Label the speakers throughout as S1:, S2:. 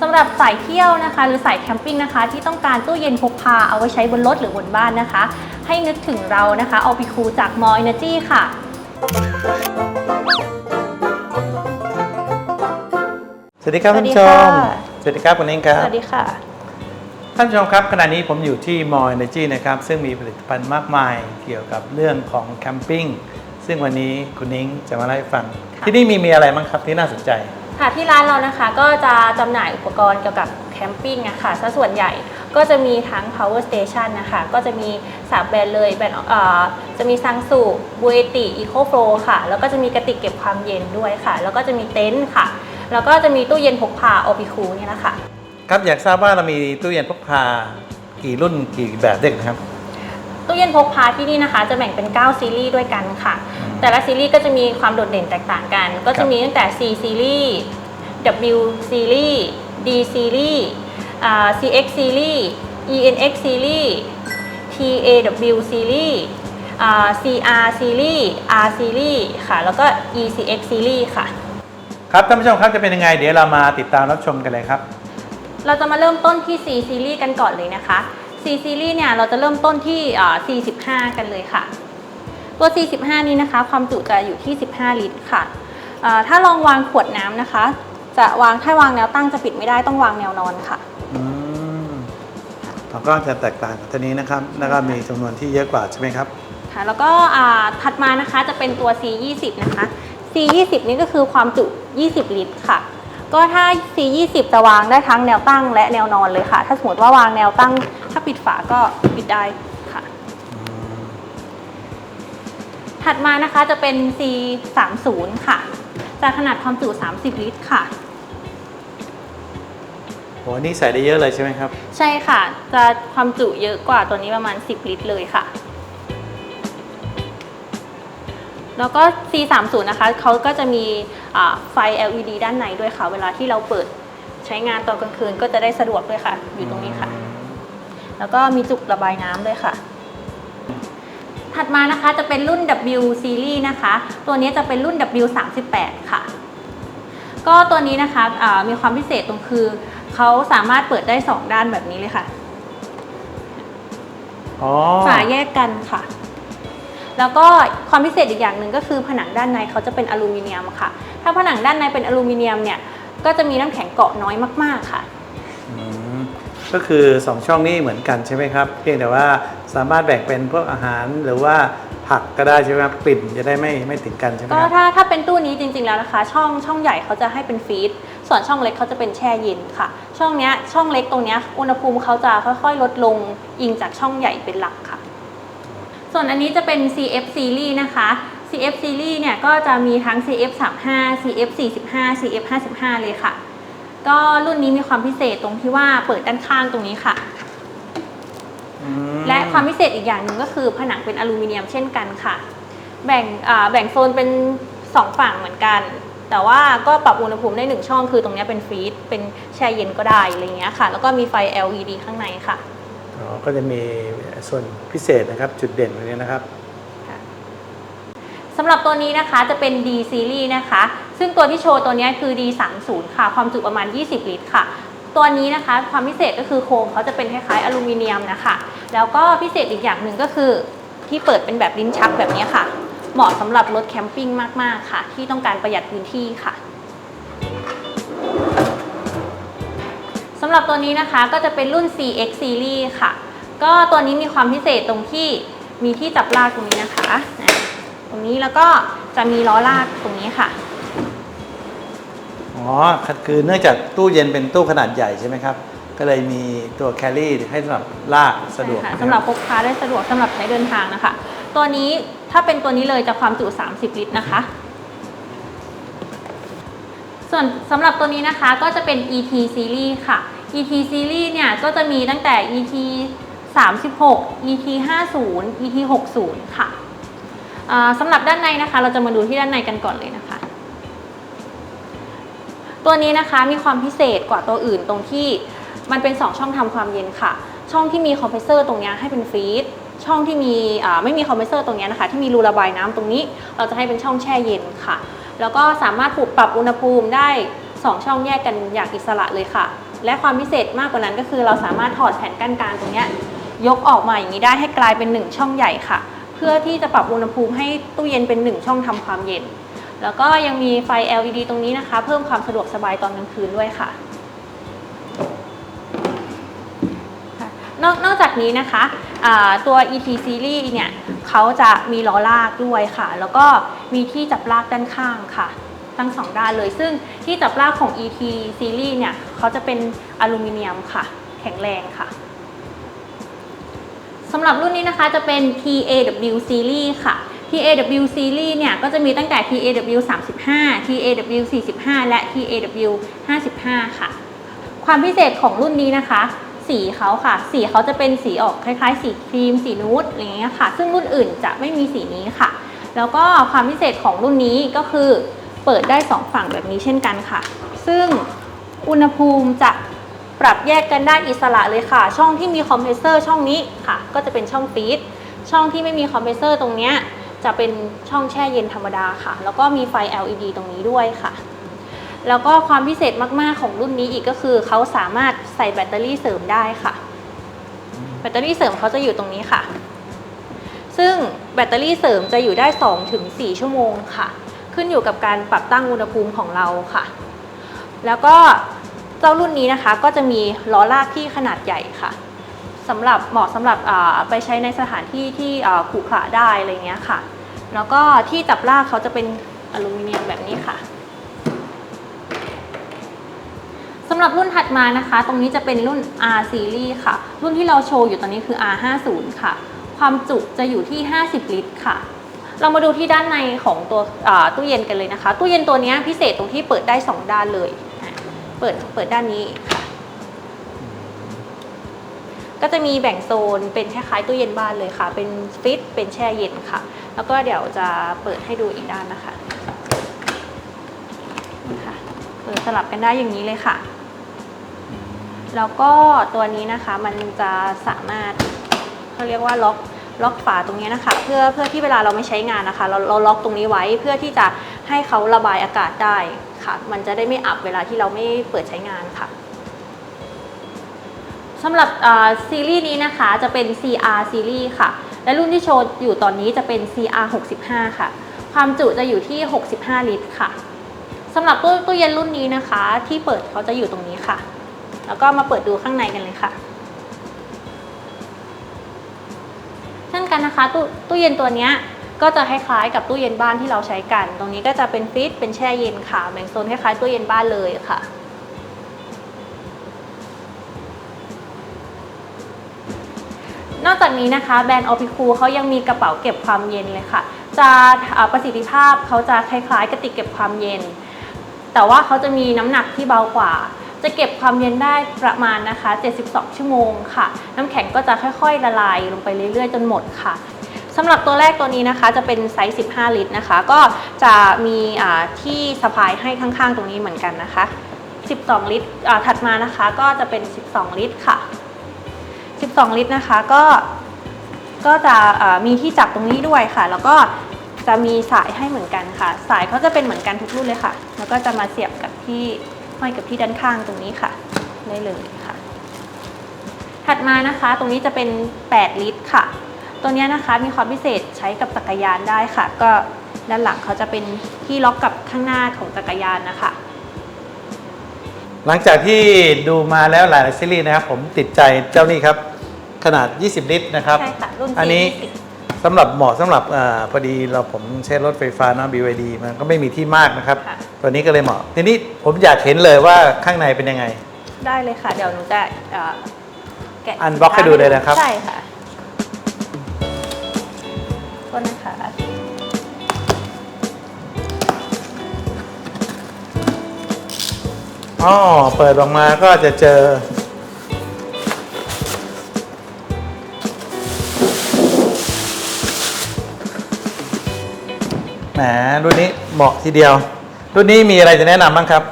S1: สำหรับสายเที่ยวนะคะ หรือสายแคมปิ้งนะคะ ที่ต้องการตู้เย็นพกพาเอาไว้ใช้บนรถหรือบนบ้านนะคะ ให้นึกถึงเรานะคะเอาไปคูจากมอ Energy ค่ะ
S2: สวัสดีครับ
S1: สวั
S2: ท่าน
S1: สดี
S2: ผู้ชม
S1: ค่ะ
S2: สวัสดีครับคุณเองครับ
S1: สวัสดีค่ะ
S2: ท่านผู้ชมครับขณะนี้ผมอยู่ที่มอ Energy นะครับ ซึ่งมีผลิตภัณฑ์มากมายเกี่ยวกับเรื่องของแคมปิ้งซึ่งวันนี้คุณนิ้งจะมาเล่าให้ฟัง
S1: ค่ะ
S2: ที่นี่มีมีอะไรบ้างครับที่น่าสนใจ
S1: ค่ะที่ร้านเรานะคะก็จะจำหน่ายอุปกรณ์เกี่ยวกับแคมปิ้งนะคะซะส่วนใหญ่ก็จะมีทั้ง power station นะคะก็จะมีสามแบรนด์เลยแบรนด์เอ่อจะมีซังสูบูเอติอีโคโฟลค่ะ แล้วก็จะมีกระติกเก็บความเย็นด้วยค่ะ แล้วก็จะมีเต็นท์ค่ะ แล้วก็จะมีตู้เย็นพกพาโอปิคูเนี่ยนะคะ
S2: ครับอยากทราบว่าเรามีตู้เย็นพกพากี่รุ่นกี่แบบเด็กนครับ
S1: ตู้เย็นพกพาที่นี่นะคะ จะแบ่งเป็น 9 ซีรีส์ด้วยกันค่ะ แต่ละซีรีส์ก็จะมีความโดดเด่นแตกต่างกัน ก็
S2: ครั
S1: จะ
S2: บ
S1: มีตั้งแต่ C ซีรีส์ W ซีรีส์ D ซีรีส์อ่า CX ซีรีส์ ENX ซีรีส์ TAW ซีรีส์อ่า CR ซีรีส์ R ซีรีส์ค่ะ แล้วก็ ECX ซีรีส์ค่ะ
S2: ครับท่านผู้ชมครับจะเป็นยังไง เดี๋ยวเรามาติดตามรับชมกันเลยครับ
S1: เราจะมาเริ่มต้นที่ C ซีรีส์กันก่อนเลยนะคะ C ซีรีส์เนี่ยเราจะเริ่มต้นที่อ่า45กันเลยค่ะ ตัว45นี้นะคะ ความจุจะอยู่ที่ 15 ลิตรค่ะอ่าถ้าลองวางขวดน้ำนะคะ จะวางถ้าวางแนวตั้งจะปิดไม่ได้ต้องวางแนวนอนค่ะ
S2: อืมเราก็จะแตกต่างกับตัวนี้นะครับ แล้วก็มีจำนวนที่เยอะกว่าใช่ไหมครับ
S1: ค่ะ แล้วก็อ่าถัดมานะคะจะเป็นตัว C 20 นะคะ C 20 นี่ก็คือความจุ 20 ลิตรค่ะก็ถ้า C 20 จะวางได้ทั้งแนวตั้งและแนวนอนเลยค่ะ ถ้าสมมติว่าวางแนวตั้ง ถ้าปิดฝาก็ปิดได้ค่ะ ถัดมานะคะจะเป็น C 3 0ค่ะ จะขนาดความจุ 30 ลิตรค่ะ
S2: โหนี่ใส่ได้เยอะเลยใช่ไหมครับ
S1: ใช่ค่ะ จะความจุเยอะกว่าตัวนี้ประมาณ 10 ลิตรเลยค่ะ แล้วก็ C 3 0 นะคะเขาก็จะมีอ่าไฟ LED ด้านในด้วยค่ะ เวลาที่เราเปิดใช้งานตอนกลางคืนก็จะได้สะดวกด้วยค่ะ อยู่ตรงนี้ค่ะ แล้วก็มีจุกระบายน้ำด้วยค่ะ ถัดมานะคะจะเป็นรุ่น W Series นะคะ ตัวนี้จะเป็นรุ่น W 3 8ค่ะ ก็ตัวนี้นะคะอ่ามีความพิเศษตรงคือเขาสามารถเปิดได้ 2 ด้านแบบนี้เลยค่ะ
S2: อ๋อ
S1: ฝาแยกกันค่ะ แล้วก็ความพิเศษอีกอย่างหนึ่งก็คือผนังด้านในเขาจะเป็นอลูมิเนียมค่ะ ถ้าผนังด้านในเป็นอลูมิเนียมเนี่ยก็จะมีน้ำแข็งเกาะน้อยมาก ๆ ค่ะ
S2: อืม ก็คือ 2 ช่องนี้เหมือนกันใช่ไหมครับ เพียงแต่ว่าสามารถแบ่งเป็นพวกอาหารหรือว่าผักก็ได้ใช่ไหมครับกลิ่นจะได้ไม่ไม่ถึงกันใช่ไหม
S1: ก็
S2: ครับ
S1: ถ้าถ้าเป็นตู้นี้จริงๆแล้วนะคะ ช่องช่องใหญ่เขาจะให้เป็นฟีดส่วนช่องเล็กเขาจะเป็นแช่เย็นค่ะ ช่องเนี้ยช่องเล็กตรงเนี้ยอุณหภูมิเขาจะค่อยๆ ลดลงอิงจากช่องใหญ่เป็นหลักค่ะ ส่วนอันนี้จะเป็น CF Series นะคะ CF Series เนี่ยก็จะมีทั้ง CF 35 CF 45 CF 55เลยค่ะ ก็รุ่นนี้มีความพิเศษตรงที่ว่าเปิดด้านข้างตรงนี้ค่ะ
S2: อืม
S1: และความพิเศษอีกอย่างหนึ่งก็คือผนังเป็นอลูมิเนียมเช่นกันค่ะ แบ่งอ่าแบ่งโซนเป็น2ฝั่งเหมือนกัน แต่ว่าก็ปรับอุณหภูมิได้1ช่องคือตรงเนี้ยเป็นฟรีซเป็นแช่เย็นก็ได้อะไรเงี้ยค่ะ แล้วก็มีไฟ LED ข้างในค่ะ
S2: อ๋อก็จะมีส่วนพิเศษนะครับ จุดเด่นตรงนี้นะครับ
S1: สำหรับตัวนี้นะคะจะเป็น D series นะคะ ซึ่งตัวที่โชว์ตัวนี้คือ D 3 0ค่ะ ความจุประมาณ 20 ลิตรค่ะ ตัวนี้นะคะความพิเศษก็คือโครงเขาจะเป็นคล้ายๆอลูมิเนียมนะคะ แล้วก็พิเศษอีกอย่างหนึ่งก็คือที่เปิดเป็นแบบลิ้นชักแบบนี้ค่ะ เหมาะสำหรับรถแคมปิ้งมากๆค่ะ ที่ต้องการประหยัดพื้นที่ค่ะสำหรับตัวนี้นะคะก็จะเป็นรุ่น CX series ค่ะ ก็ตัวนี้มีความพิเศษตรงที่มีที่จับลากตรงนี้นะคะน รงนี้แล้วก็จะมีล้อลากตรงนี้ค่ะ
S2: อ๋อคือเนื่องจากตู้เย็นเป็นตู้ขนาดใหญ่ใช่ไหมครับ ก็เลยมีตัวแคลรี่ให้สำหรับลากสะดวก
S1: ใช่ค่ะ
S2: นะค
S1: สำหรับพกพาได้สะดวกสำหรับใช้เดินทางนะคะ ตัวนี้ถ้าเป็นตัวนี้เลยจะความจุ 30 ลิตรนะคะ ส่วนสำหรับตัวนี้นะคะก็จะเป็น ET series ค่ะ ET series เนี่ยก็จะมีตั้งแต่ ET 36 ET 50 ET 60 ค่ะอ่า สำหรับด้านในนะคะ เราจะมาดูที่ด้านในกันก่อนเลยนะคะ ตัวนี้นะคะมีความพิเศษกว่าตัวอื่นตรงที่มันเป็น 2 ช่องทำความเย็นค่ะ ช่องที่มีคอมเพรสเซอร์ตรงเนี้ยให้เป็นฟรีซช่องที่มีไม่มีคอมเพรสเซอร์ตรงเนี้ยนะคะ ที่มีรูระบายน้ำตรงนี้ เราจะให้เป็นช่องแช่เย็นค่ะ แล้วก็สามารถปรับปรับอุณหภูมิได้สองช่องแยกกันอย่างอิสระเลยค่ะ และความพิเศษมากกว่านั้นก็คือเราสามารถถอดแผ่นกั้นกลางตรงเนี้ยยกออกมาอย่างนี้ได้ให้กลายเป็นหนึ่งช่องใหญ่ค่ะ เพื่อที่จะปรับอุณหภูมิให้ตู้เย็นเป็นหนึ่งช่องทำความเย็น แล้วก็ยังมีไฟ LED ตรงนี้นะคะ เพิ่มความสะดวกสบายตอนกลางคืนด้วยค่ะนอกนอกจากนี้นะคะตัว ET Series เนี่ยเขาจะมีล้อลากด้วยค่ะ แล้วก็มีที่จับลากด้านข้างค่ะ ทั้งสองด้านเลย ซึ่งที่จับลากของ ET Series เนี่ยเขาจะเป็นอลูมิเนียมค่ะ แข็งแรงค่ะ สำหรับรุ่นนี้นะคะจะเป็น TAW Series ค่ะ TAW Series เนี่ยก็จะมีตั้งแต่ TAW 35 TAW 45 และ TAW 55 ค่ะ ความพิเศษของรุ่นนี้นะคะ สีเขาค่ะ สีเขาจะเป็นสีออกคล้ายๆ สีครีม สีนูดอะไรอย่างเงี้ยค่ะ ซึ่งรุ่นอื่นจะไม่มีสีนี้ค่ะ แล้วก็ความพิเศษของรุ่นนี้ก็คือเปิดได้ 2 ฝั่งแบบนี้เช่นกันค่ะ ซึ่งอุณหภูมิจะ ปรับแยกกันได้อิสระเลยค่ะ ช่องที่มีคอมเพรสเซอร์ช่องนี้ค่ะ ก็จะเป็นช่องฟีดช่องที่ไม่มีคอมเพรสเซอร์ตรงเนี้ยจะเป็นช่องแช่เย็นธรรมดาค่ะ แล้วก็มีไฟ LED ตรงนี้ด้วยค่ะ แล้วก็ความพิเศษมาก ๆ ของรุ่นนี้อีกก็คือเขาสามารถใส่แบตเตอรี่เสริมได้ค่ะ แบตเตอรี่เสริมเขาจะอยู่ตรงนี้ค่ะ ซึ่งแบตเตอรี่เสริมจะอยู่ได้ 2-4 ชั่วโมงค่ะ ขึ้นอยู่กับการปรับตั้งอุณหภูมิของเราค่ะ แล้วก็ จ้ารุ่นนี้นะคะก็จะมีล้อลากที่ขนาดใหญ่ค่ะสำหรับเหมาะสำหรับไปใช้ในสถานที่ที่ขรุขระได้อะไรเงี้ยค่ะ แล้วก็ที่จับลากเขาจะเป็นอลูมิเนียมแบบนี้ค่ะสำหรับรุ่นถัดมานะคะ ตรงนี้จะเป็นรุ่น R Series ค่ะ รุ่นที่เราโชว์อยู่ตอนนี้คือ R50 ค่ะ ความจุจะอยู่ที่ 50 ลิตรค่ะ เรามาดูที่ด้านในของตัวตู้เย็นกันเลยนะคะ ตู้เย็นตัวนี้พิเศษตรงที่เปิดได้ 2 ด้านเลย ปิดเปิดด้านนี้ค่ะ ก็จะมีแบ่งโซนเป็นคล้ายๆตู้เย็นบ้านเลยค่ะ เป็นฟิตเป็นแช่เย็นค่ะ แล้วก็เดี๋ยวจะเปิดให้ดูอีกด้านนะคะนี่ค่ะเปิดสลับกันได้อย่างนี้เลยค่ะ แล้วก็ตัวนี้นะคะมันจะสามารถเขาเรียกว่าล็อกล็อกฝาตรงนี้นะคะ เพื่อเพื่อที่เวลาเราไม่ใช้งานนะคะ เราเราล็อกตรงนี้ไว้เพื่อที่จะให้เขาระบายอากาศได้ ค่ะ มันจะได้ไม่อับเวลาที่เราไม่เปิดใช้งานค่ะสำหรับซีรีส์นี้นะคะจะเป็น CR ซีรีส์ค่ะ และรุ่นที่โชว์อยู่ตอนนี้จะเป็น CR 65ค่ะ ความจุจะอยู่ที่ 65 ลิตรค่ะสำหรับตู้ตู้เย็นรุ่นนี้นะคะ ที่เปิดเขาจะอยู่ตรงนี้ค่ะ แล้วก็มาเปิดดูข้างในกันเลยค่ะเช่นกันนะคะตู้ตู้เย็นตัวเนี้ย ก็จะคล้ายๆกับตู้เย็นบ้านที่เราใช้กัน ตรงนี้ก็จะเป็นฟิตเป็นแช่เย็นค่ะแบ่งโซนคล้ายๆตู้เย็นบ้านเลยค่ะนอกจากนี้นะคะแบรนด์ออพิคูเขายังมีกระเป๋าเก็บความเย็นเลยค่ะ จะประสิทธิภาพเขาจะคล้ายๆกระติกเก็บความเย็น แต่ว่าเขาจะมีน้ำหนักที่เบากว่า จะเก็บความเย็นได้ประมาณนะคะ 72 ชั่วโมงค่ะ น้ำแข็งก็จะค่อยๆละลายลงไปเรื่อยๆ จนหมดค่ะ สำหรับตัวแรกตัวนี้นะคะจะเป็นไซส์15 ลิตรนะคะ ก็จะมีที่สะพายให้ข้างๆ ตรงนี้เหมือนกันนะคะ 12 ลิตรถัดมานะคะก็จะเป็น 12 ลิตรค่ะ 12 ลิตรนะคะก็ก็จะมีที่จับตรงนี้ด้วยค่ะ แล้วก็จะมีสายให้เหมือนกันค่ะ สายเขาจะเป็นเหมือนกันทุกรุ่นเลยค่ะ แล้วก็จะมาเสียบกับที่ห้อยกับที่ด้านข้างตรงนี้ค่ะ ได้เลยค่ะ ถัดมานะคะ ตรงนี้จะเป็น 8 ลิตรค่ะ ตัวเนี้ยนะคะมีความพิเศษใช้กับจักรยานได้ค่ะ ก็ด้านหลังเขาจะเป็นที่ล็อกกับข้างหน้าของจักรยานนะคะ
S2: หลังจากที่ดูมาแล้วหลายๆซีรีส์นะครับ ผมติดใจเจ้านี่ครับ ขนาด 20 ลิตรนะครับ
S1: ใช่ค่ะ รุ่น
S2: อันนี้
S1: 420
S2: สำหรับเหมาะสำหรับอาพอดีเราผมใช้รถไฟฟ้าเนอะ BYD มันก็ไม่มีที่มากนะครับ
S1: ค่ะ
S2: ตัวนี้ก็เลยเหมาะทีนี้ผมอยากเห็นเลยว่าข้างในเป็นยังไง
S1: ได้เลยค่ะ เดี๋ยวหนูจะเอ่อแกะ
S2: Unbox ให้ดูเลยนะครับ
S1: ใช่ค่ะ โทษนะคะ
S2: อ๋อ เปิดออกมาก็จะเจอ แหม รุ่นนี้เหมาะทีเดียว รุ่นนี้มีอะไรจะแนะนำบ้างครับ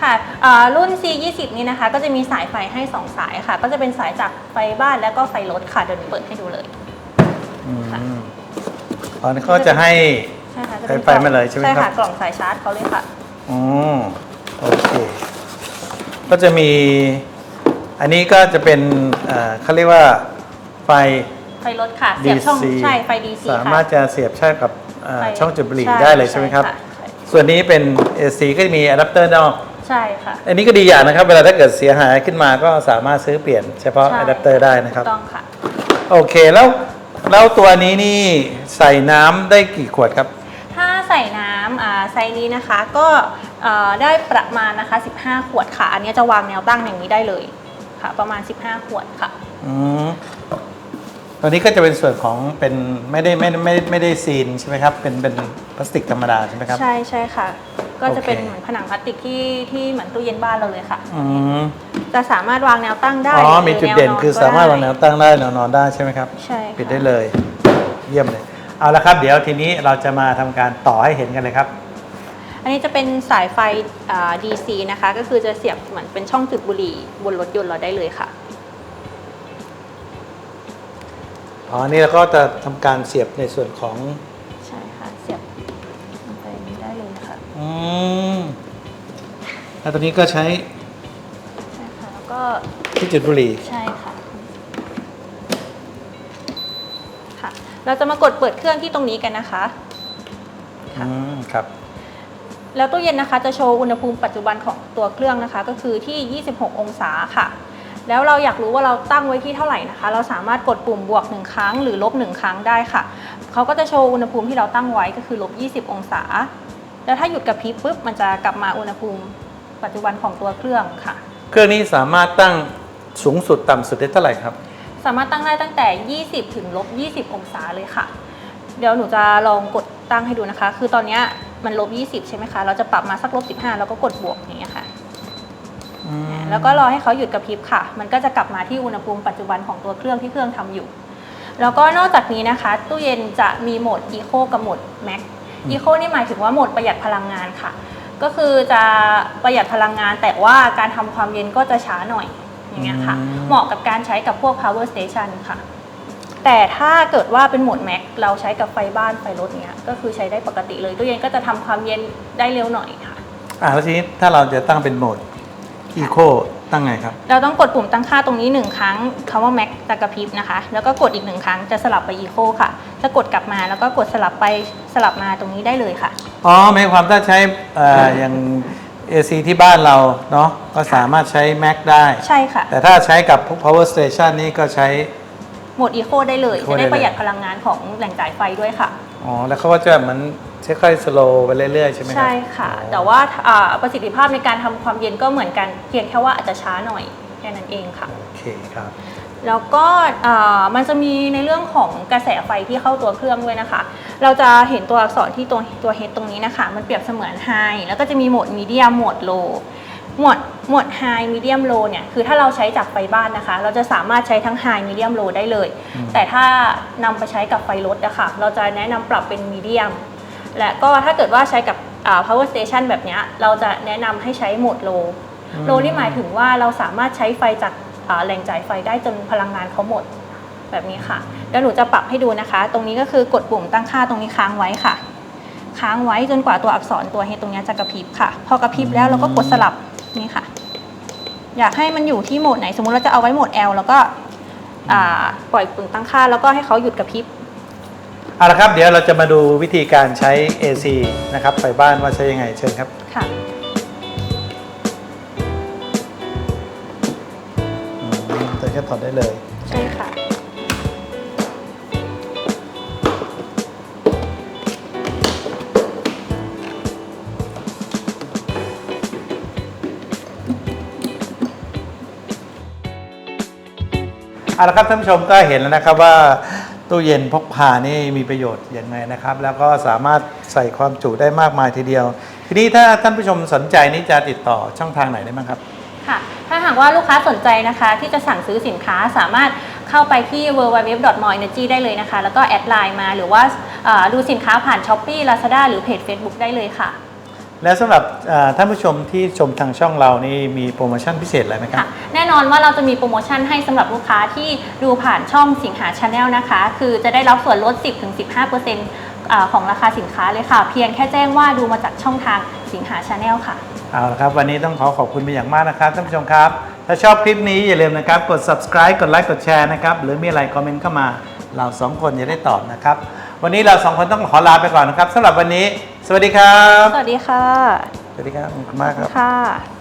S1: ค่ะเอ่อรุ่น C20 นี้นะคะ ก็จะมีสายไฟให้ 2 สายค่ะ ก็จะเป็นสายจากไฟบ้านแล้วก็ไฟรถค่ะ เดี๋ยวหนูเปิดให้ดูเลย
S2: อืม
S1: ค่ะ
S2: ตอนนี้เขาจะให้
S1: ใช่ค่ะจะเป็น
S2: ไฟไฟมาเลยใช่ไหมครับ
S1: ใช่ค่ะกล่องสายชาร์จเขาเลยค่ะ
S2: อ๋อโอเค ก็จะมี อันนี้ก็จะเป็นเอ่อเขาเรียกว่าไฟ
S1: ไฟรถค่ะ เสียบช่อง
S2: DC
S1: ใช่ ไฟ DC
S2: สา
S1: ค่ะ
S2: มารถจะเสียบใช่กับเอ่อ
S1: ไฟ
S2: ช่องจุดบุหรี่
S1: ใช่
S2: ได้เลยใช่ไหมครับ
S1: ใช่ใช่
S2: ส่วนนี้เป็น AC ก็จะมีอะแดปเตอร์นอก
S1: ใช่ค่ะ
S2: อันนี้ก็ดีอย่างนะครับ เวลาถ้าเกิดเสียหายขึ้นมาก็สามารถซื้อเปลี่ยนเฉพาะ
S1: ใช่
S2: อะแดปเตอร์ได้นะครับ
S1: ถูกต้องค่ะ
S2: โอเคแล้ว แล้วตัวนี้นี่ใส่น้ำได้กี่ขวดครับ
S1: ถ้าใส่น้ำอ่าไซส์นี้นะคะก็เอ่อได้ประมาณนะคะ 15 ขวดค่ะ อันนี้จะวางแนวตั้งอย่างนี้ได้เลยค่ะ ประมาณ 15 ขวดค่ะ
S2: อืมตัวนี้ก็จะเป็นส่วนของเป็นไม่ได้ไม่ได้ไม่ได้ไม่ได้ซีนใช่ไหมครับ เป็นเป็นพลาสติกธรรมดาใช่ไหมครับ
S1: ใช่ใช่ค่ะ ก็จะเป็น
S2: โอเค
S1: เหมือนผนังพลาสติกที่ที่เหมือนตู้เย็นบ้านเราเลยค่ะ
S2: อืม
S1: จะสามารถวางแนวตั้งได้
S2: อ๋อ
S1: หรือ
S2: มีจุดเด่น
S1: แว
S2: คือสามารถวางแนว
S1: ก็ไตั้
S2: งได้แนวนอนได้ใช่ไหมครับ
S1: ใช่ค่ะ
S2: ปิดได้เลย เยี่ยมเลย เอาละครับ เดี๋ยวทีนี้เราจะมาทำการต่อให้เห็นกันเลยครับ
S1: อันนี้จะเป็นสายไฟอ่า DC นะคะ ก็คือจะเสียบเหมือนเป็นช่องจุดบุหรี่บนรถยนต์เราได้เลยค่ะ
S2: อ๋อ นี่เราก็จะทำการเสียบในส่วนของ
S1: ใช่ค่ะ เสียบลงไปอย่างนี้ได้เลยค่ะ
S2: อืมแล้วตัวนี้ก็ใช้
S1: ใช่ค่ะแล้วก็
S2: ที่จุดบุหรี่
S1: ใช่ค่ะค่ะ เราจะมากดเปิดเครื่องที่ตรงนี้กันนะคะค่ะ
S2: อืมครับ
S1: แล้วตู้เย็นนะคะจะโชว์อุณหภูมิปัจจุบันของตัวเครื่องนะคะ ก็คือที่ 26 องศาค่ะ แล้วเราอยากรู้ว่าเราตั้งไว้ที่เท่าไหร่นะคะ เราสามารถกดปุ่มบวก 1 ครั้ง หรือลบ 1 ครั้งได้ค่ะ เขาก็จะโชว์อุณหภูมิที่เราตั้งไว้ก็คือลบ 20 องศา แล้วถ้าหยุดกระพริบปุ๊บมันจะกลับมาอุณหภูมิปัจจุบันของตัวเครื่องค่ะ
S2: เครื่องนี้สามารถตั้งสูงสุดต่ำสุดได้เท่าไหร่ครับ
S1: สามารถตั้งได้ตั้งแต่ 20 ถึงลบ 20 องศาเลยค่ะ เดี๋ยวหนูจะลองกดตั้งให้ดูนะคะ คือตอนเนี้ยมันลบ 20 ใช่ไหมคะ เราจะปรับมาสักลบ 15 แล้วก็กดบวกอย่างเงี้ยค่ะ แล้วก็รอให้เขาหยุดกระพริบค่ะ มันก็จะกลับมาที่อุณหภูมิปัจจุบันของตัวเครื่องที่เครื่องทำอยู่ แล้วก็นอกจากนี้นะคะ ตู้เย็นจะมีโหมด Eco กับโหมด Max Eco นี่หมายถึงว่าโหมดประหยัดพลังงานค่ะ ก็คือจะประหยัดพลังงาน แต่ว่าการทำความเย็นก็จะช้าหน่อยอย่างเงี้ยค่ะ
S2: อืม
S1: เหมาะกับการใช้กับพวก power station ค่ะ แต่ถ้าเกิดว่าเป็นโหมด Max เราใช้กับไฟบ้านไฟรถเนี้ยก็คือใช้ได้ปกติเลยตู้เย็นก็จะทำความเย็นได้เร็วหน่อยค่ะ
S2: อ่าแล้วทีนี้ถ้าเราจะตั้งเป็นโหมด Eco ตั้งไงครับ
S1: เราต้องกดปุ่มตั้งค่าตรงนี้หนึ่งครั้งคำว่า Max จะกระพริบนะคะ แล้วก็กดอีกหนึ่งครั้งจะสลับไป Eco ค่ะ จะกดกลับมาแล้วก็กดสลับไปสลับมาตรงนี้ได้เลยค่ะ
S2: อ๋อหมายความถ้าใช้เอ่ออย่าง AC ที่บ้านเราเนาะก็สามารถใช้ Mac ได้
S1: ใช่ค่ะ
S2: แต่ถ้าใช้กับพวก power station นี่ก็ใช้
S1: โหมด Eco ได้เลย
S2: Eco
S1: จะได้
S2: ได้เลย
S1: ประหยัดพลังงานของแหล่งจ่ายไฟด้วยค่ะ
S2: อ๋อ แล้วเขาก็จะเหมือน ค่อยๆ slow ไปเรื่อยๆ ใช่ไหมครับ
S1: ใช่ค่ะ แต่ว่าอ่าประสิทธิภาพในการทำความเย็นก็เหมือนกันเพียงแค่ว่าอาจจะช้าหน่อยแค่นั้นเองค่ะ
S2: โอเคครับ
S1: แล้วก็อ่ามันจะมีในเรื่องของกระแสไฟที่เข้าตัวเครื่องด้วยนะคะ เราจะเห็นตัวอักษรที่ตัวตัว H ตรงนี้นะคะ มันเปรียบเสมือน High แล้วก็จะมีโหมด Medium โหมด Low โหมดโหมด High Medium Low เนี่ย คือถ้าเราใช้จากไฟบ้านนะคะ เราจะสามารถใช้ทั้ง High Medium Low ได้เลย
S2: อืม
S1: แต่ถ้านำไปใช้กับไฟรถนะคะ เราจะแนะนำปรับเป็น Medium และก็ถ้าเกิดว่าใช้กับอ่า power station แบบเนี้ยเราจะแนะนำให้ใช้โหมด Low โลนี่หมายถึงว่าเราสามารถใช้ไฟจากอ่าแหล่งจ่ายไฟได้จนพลังงานเขาหมดแบบนี้ค่ะเดี๋ยวหนูจะปรับให้ดูนะคะ ตรงนี้ก็คือกดปุ่มตั้งค่าตรงนี้ค้างไว้ค่ะ ค้างไว้จนกว่าตัวอักษรตัวเฮตรงนี้จะกระพริบค่ะ พอกระพริบแล้วเราก็กดสลับนี่ค่ะ อยากให้มันอยู่ที่โหมดไหน สมมุติเราจะเอาไว้โหมด L แล้วก็อ่าปล่อยปุ่มตั้งค่าแล้วก็ให้เขาหยุดกระพริบ
S2: เอาละครับเดี๋ยวเราจะมาดูวิธีการใช้ AC นะครับไฟบ้านว่าใช้ยังไงเชิญครับ
S1: ค่ะ
S2: อืมแต่แค่ถอดได้เลย
S1: ใช่ค่ะ
S2: เอาละครับท่านผู้ชมก็เห็นแล้วนะครับว่า ตู้เย็นพกพานี่มีประโยชน์อย่างไรนะครับ แล้วก็สามารถใส่ความจุได้มากมายทีเดียว ทีนี้ถ้าท่านผู้ชมสนใจนี่จะติดต่อช่องทางไหนได้บ้างครับ
S1: ค่ะถ้าหากว่าลูกค้าสนใจนะคะ ที่จะสั่งซื้อสินค้าสามารถเข้าไปที่ www.moenergy ได้เลยนะคะ แล้วก็แอดไลน์มาหรือว่าดูสินค้าผ่าน s h อ p e e Lazada หรือเพจ Facebook ได้เลยค่ะ
S2: และสำหรับท่านผู้ชมที่ชมทางช่องเรานี่มีโปรโมชั่นพิเศษอะไรไหมครับ
S1: แน่นอนว่าเราจะมีโปรโมชั่นให้สำหรับลูกค้าที่ดูผ่านช่องสิงหาชาแนลนะคะ คือจะได้รับส่วนลด 10-15%อ่าของราคาสินค้าเลยค่ะ เพียงแค่แจ้งว่าดูมาจากช่องทางสิงหาชาแนลค่ะ
S2: เอาละครับ วันนี้ต้องขอขอบคุณเป็นอย่างมากนะครับท่านผู้ชมครับ ถ้าชอบคลิปนี้อย่าลืมนะครับ กด subscribe กดไลค์กดแชร์นะครับ หรือมีอะไรคอมเมนต์เข้ามา เราสองคนจะได้ตอบนะครับ วันนี้เราสองคนต้องขอลาไปก่อนนะครับสำหรับวันนี้ สวัสดีครับ
S1: สวัสดีค่ะ
S2: สวัสดีครับขอบคุณมากครับ
S1: ค่ะ